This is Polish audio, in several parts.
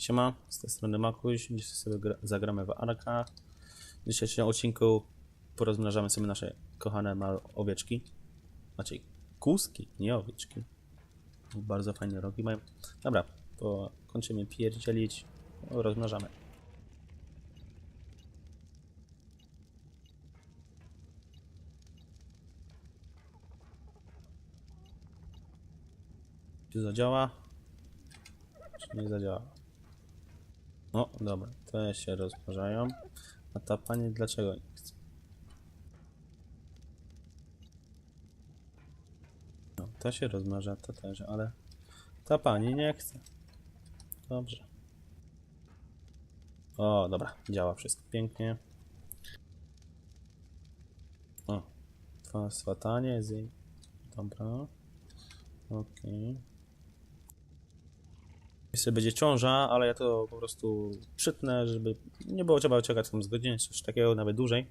Siema, z tej strony Makuś. Dzisiaj sobie gra, zagramy w Arka. W dzisiejszym odcinku porozmnażamy sobie nasze kochane małe owieczki. Znaczy kózki, nie owieczki. Bardzo fajne rogi mają. Dobra, to kończymy pierdzielić. Rozmnażamy. Czy zadziała? Czy nie zadziała? O, dobra, te się rozmnażają. A ta pani dlaczego nie chce? No, ta się rozmnaża, ta też, ale ta pani nie chce. Dobrze. O, dobra, działa wszystko pięknie. O, dwa swatanie z jej. Dobra. Okej. Jeszcze będzie ciąża, ale ja to po prostu przytnę, żeby nie było trzeba czekać tam z godziny, coś takiego, nawet dłużej.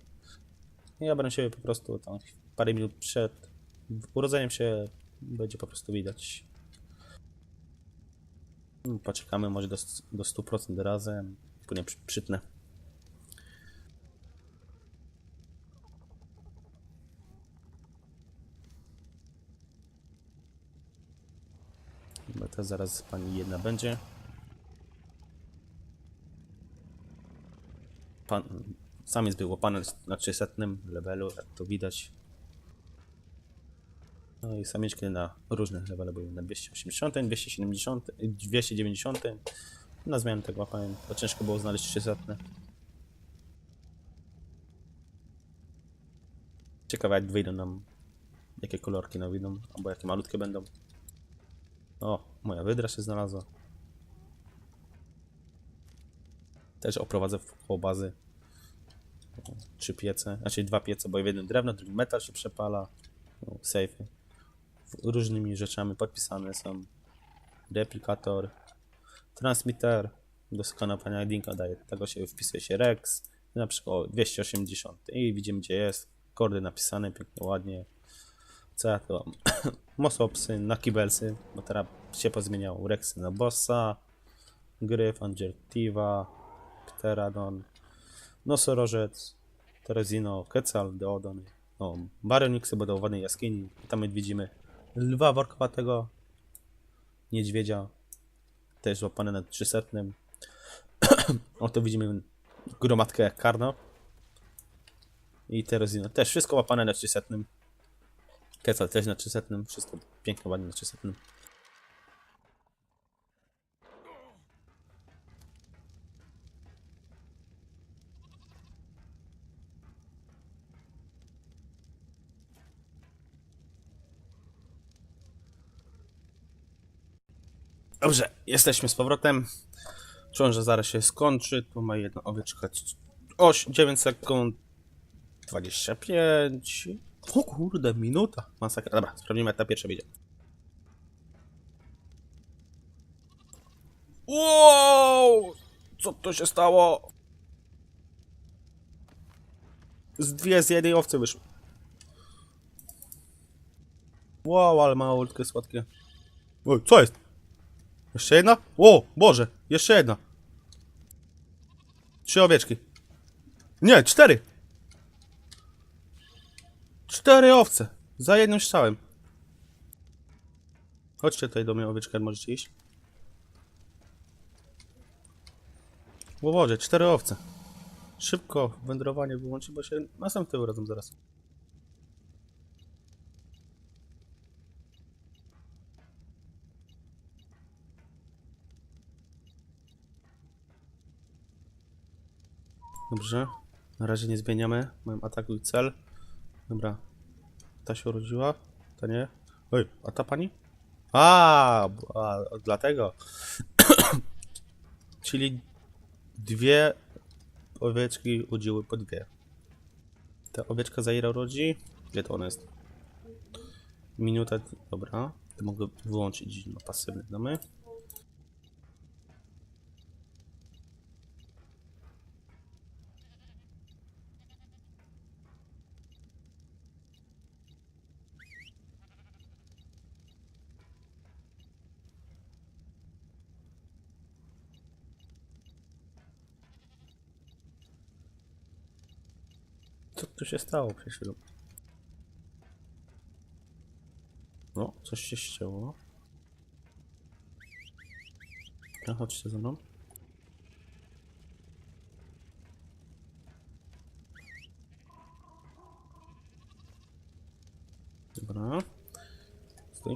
Ja będę się po prostu tam parę minut przed urodzeniem się będzie po prostu widać. Poczekamy może do, do 100% razem, później przy- przytnę. To zaraz pani jedna będzie. Pan, sam jest był łapany na 300 levelu, jak to widać. No i samiczki na różnych levelach były na 280, 270, 290. Na zmianę tego łapałem, bo ciężko było znaleźć 300. Ciekawe jak wyjdą nam, jakie kolorki nam wyjdą, albo jakie malutkie będą. O, moja wydra się znalazła. Też oprowadzę w bazy. Trzy piece, znaczy dwa piece, bo w jednym drewno, drugi metal się przepala. O, Sejfy. Różnymi rzeczami podpisane są. Replikator. Transmitter. Do skanowania linka daje. Tego się wpisuje się Rex. Na przykład o, 280. I widzimy gdzie jest. Kordy napisane pięknie, ładnie. Ja to? Mosopsy na kibelsy, bo teraz się pozmieniał Rexy na Bossa, Gryf, Angeltiva, Pteradon, Nosorożec, Terezino, Quetzal, Deodon, no, do ładnej jaskini. Tam widzimy lwa workowatego, niedźwiedzia, też złapane na 300. Oto widzimy gromadkę jak Karno. I Terezino, też wszystko łapane na 300. Kecal też na 300, wszystko pięknie, ładnie na 300. Dobrze, jesteśmy z powrotem. Czułem, że zaraz się skończy. Tu ma jedna owieczka. 8, 9 sekund. 25. O kurde, minuta. Masakra. Dobra, sprawdzimy jak ta pierwsza będzie. Wow! Co to się stało? Z dwie z jednej owcy wyszły. Wow, ale małutkie, słodkie. Oj, co jest? Jeszcze jedna? O, Boże, jeszcze jedna. Trzy owieczki. Nie, cztery. Cztery owce. Za jednym strzałem. Chodźcie tutaj do mnie, owieczka, możecie iść. Boże, cztery owce. Szybko wędrowanie wyłączy, bo się następny urodzą zaraz. Dobrze. Na razie nie zmieniamy. Mam atakuj cel. Dobra. Ta się urodziła? Ta nie? Oj, a ta pani? A, a dlatego. Czyli dwie owieczki udziły po dwie. Ta owieczka za ile urodzi? Gdzie to ona jest? Minuta, dobra. To mogę wyłączyć no, pasywne domy. Co tu się stało przed? No, coś się ścięło. No, chodźcie ze mną. Dobra. Stój.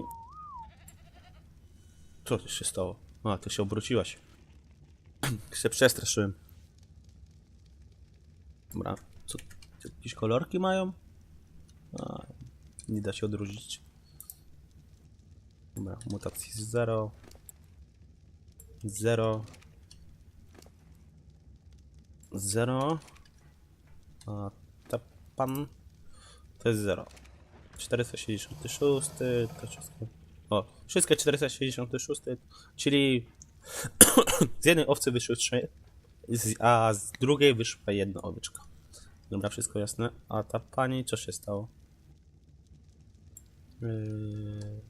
Co tu się stało? A, ty się obróciłaś. się przestraszyłem. Dobra. Jakieś kolorki mają? A, nie da się odróżnić. Dobra, mutacji 0. 0. 0. A ta pan to jest 0. 466 to wszystko. O, wszystkie 466, czyli z jednej owcy wyszły trzy, a z drugiej wyszła jedna owyczka. Dobra, wszystko jasne. A ta pani, co się stało? Yy...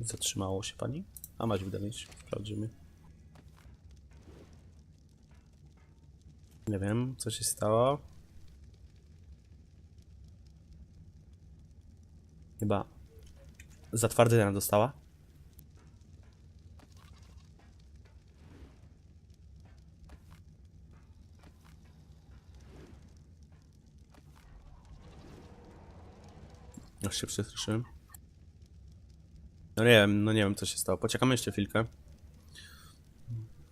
Zatrzymało się pani? A masz wydać, sprawdzimy. Nie wiem, co się stało. Chyba zatwardzenia dostała. Już się przestraszyłem. No nie wiem, no nie wiem co się stało. Poczekamy jeszcze chwilkę.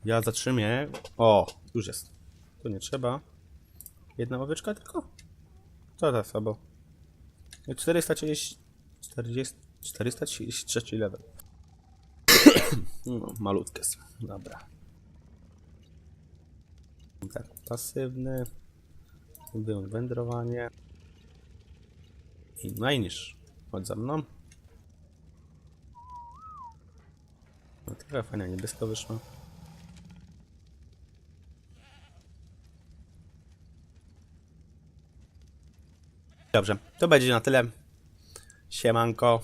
Ja zatrzymię. O, już jest. Tu nie trzeba. Jedna ławeczka tylko? Co za sobą? 430... 40... 433 level. No, malutkie są. Dobra. Tak, pasywny. Wędrowanie. I najniż. Chodź za mną. No trochę fajnie niebiesko wyszło. Dobrze, to będzie na tyle. Siemanko.